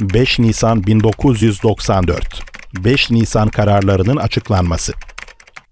5 Nisan 1994 5 Nisan kararlarının açıklanması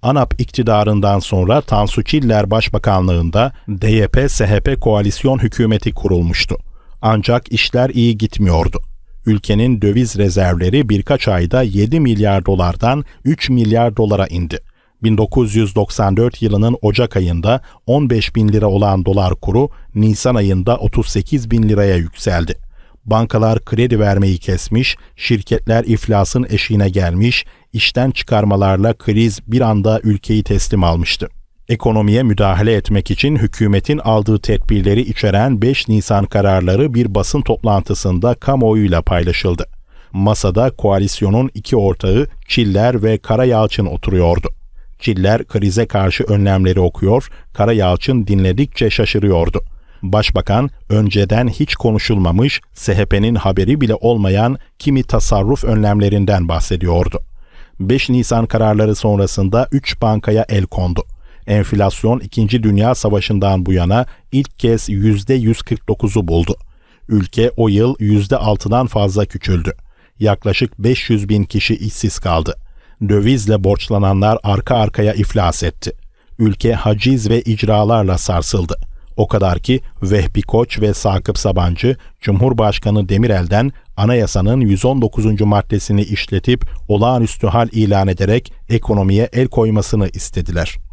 ANAP iktidarından sonra Tansu Çiller Başbakanlığında DYP-SHP koalisyon hükümeti kurulmuştu. Ancak işler iyi gitmiyordu. Ülkenin döviz rezervleri birkaç ayda 7 milyar dolardan 3 milyar dolara indi. 1994 yılının Ocak ayında 15 bin lira olan dolar kuru Nisan ayında 38 bin liraya yükseldi. Bankalar kredi vermeyi kesmiş, şirketler iflasın eşiğine gelmiş, işten çıkarmalarla kriz bir anda ülkeyi teslim almıştı. Ekonomiye müdahale etmek için hükümetin aldığı tedbirleri içeren 5 Nisan kararları bir basın toplantısında kamuoyuyla paylaşıldı. Masada koalisyonun iki ortağı Çiller ve Karayalçın oturuyordu. Çiller krize karşı önlemleri okuyor, Karayalçın dinledikçe şaşırıyordu. Başbakan önceden hiç konuşulmamış, SHP'nin haberi bile olmayan kimi tasarruf önlemlerinden bahsediyordu. 5 Nisan kararları sonrasında 3 bankaya el kondu. Enflasyon 2. Dünya Savaşı'ndan bu yana ilk kez %149'u buldu. Ülke o yıl %6'dan fazla küçüldü. Yaklaşık 500 bin kişi işsiz kaldı. Dövizle borçlananlar arka arkaya iflas etti. Ülke haciz ve icralarla sarsıldı. O kadar ki Vehbi Koç ve Sakıp Sabancı, Cumhurbaşkanı Demirel'den anayasanın 119. maddesini işletip olağanüstü hal ilan ederek ekonomiye el koymasını istediler.